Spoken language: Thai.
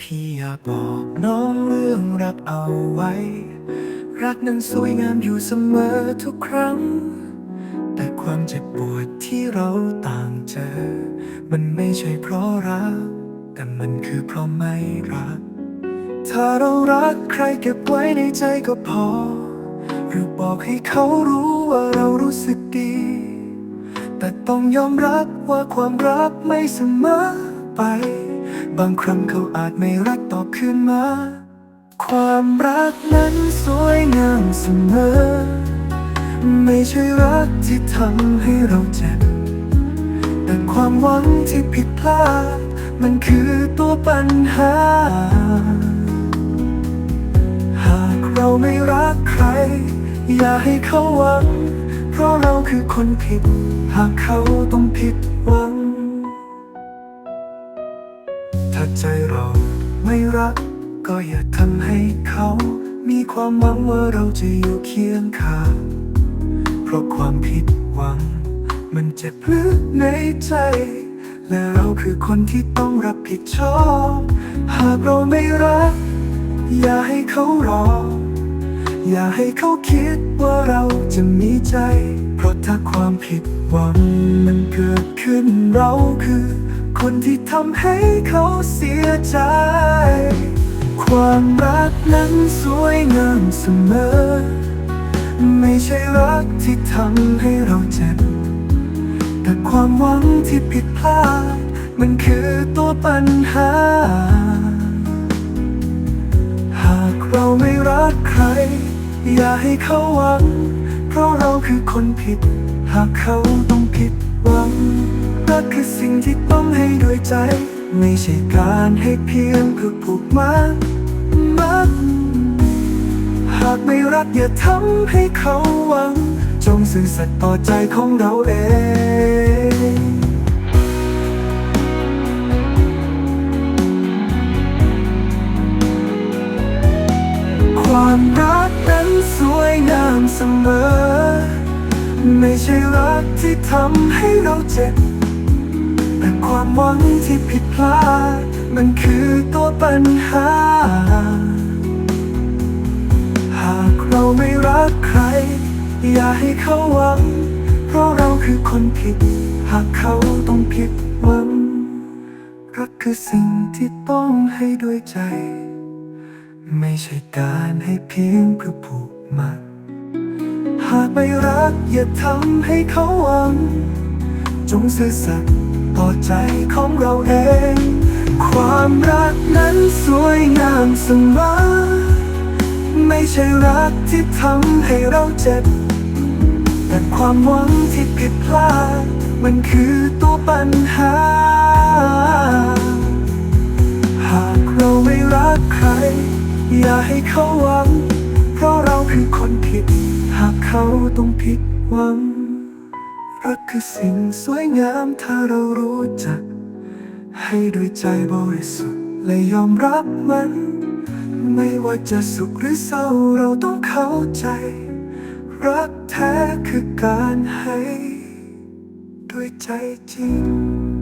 พี่อยากบอกน้องเรื่องรักเอาไว้ รักนั้นสวยงามอยู่เสมอทุกครั้ง แต่ความเจ็บปวดที่เราต่างเจอ มันไม่ใช่เพราะรัก แต่มันคือเพราะไม่รัก ถ้าเรารักใครเก็บไว้ในใจก็พอ หรือบอกให้เขารู้ว่าเรารู้สึกดี แต่ต้องยอมรับว่าความรักไม่เสมอไป บางครั้งเขาอาจไม่รักตอบคืนมา ความรักนั้นสวยงามเสมอ ไม่ใช่รักที่ทำให้เราเจ็บ แต่ความหวังที่ผิดพลาด มันคือตัวปัญหา หากเราไม่รักใคร อย่าให้เขาหวัง เพราะเราคือคนผิด หากเขาต้องผิดหวัง ถ้าใจเราไม่รัก ก็อย่าทำให้เขา มีความหวังว่าเราจะอยู่เคียงข้าง เพราะความผิดหวัง มันเจ็บลึกในใจ และเราคือคนที่ต้องรับผิดชอบ หากเราไม่รัก อย่าให้เขารอ อย่าให้เขาคิดว่าเราจะมีใจ เพราะถ้าความผิดหวังมันเกิดขึ้นเราคือ คนที่ทำให้เขาเสียใจ ความรักนั้นสวยงามเสมอ ไม่ใช่รักที่ทำให้เราเจ็บ แต่ความหวังที่ผิดพลาด มันคือตัวปัญหา หากเราไม่รักใคร อย่าให้เขาหวัง เพราะเราคือคนผิด หากเขาต้องผิดหวัง รักคือสิ่งที่ต้องให้ด้วยใจ ไม่ใช่การให้เพียงเพื่อผูกมัดมัดหากไม่รักอย่าทำให้เขาหวัง จงสื่อสัตย์ต่อใจของเราเองความรักนั้นสวยงามเสมอ ไม่ใช่รักที่ทำให้เราเจ็บ แต่ความหวังที่ผิดพลาด มันคือตัวปัญหา หากเราไม่รักใคร อย่าให้เขาหวัง เพราะเราคือคนผิด หากเขาต้องผิดหวังรักคือสิ่งที่ต้องให้ด้วยใจ ไม่ใช่การให้เพียงเพื่อผูกมัดหากไม่รักอย่าทำให้เขาหวัง จงซื่อสัตย์ ต่อใจของเราเอง ความรักนั้นสวยงามเสมอไม่ใช่รักที่ทำให้เราเจ็บ แต่ความหวังที่ผิดพลาด มันคือตัวปัญหา หากเราไม่รักใคร อย่าให้เขาหวัง เพราะเราคือคนผิด หากเขาต้องผิดหวัง รักคือสิ่งสวยงามถ้าเรารู้จัก ให้ด้วยใจบริสุทธิ์และยอมรับมัน ไม่ว่าจะสุขหรือเศร้าเราต้องเข้าใจ รักแท้คือการให้ ด้วยใจจริง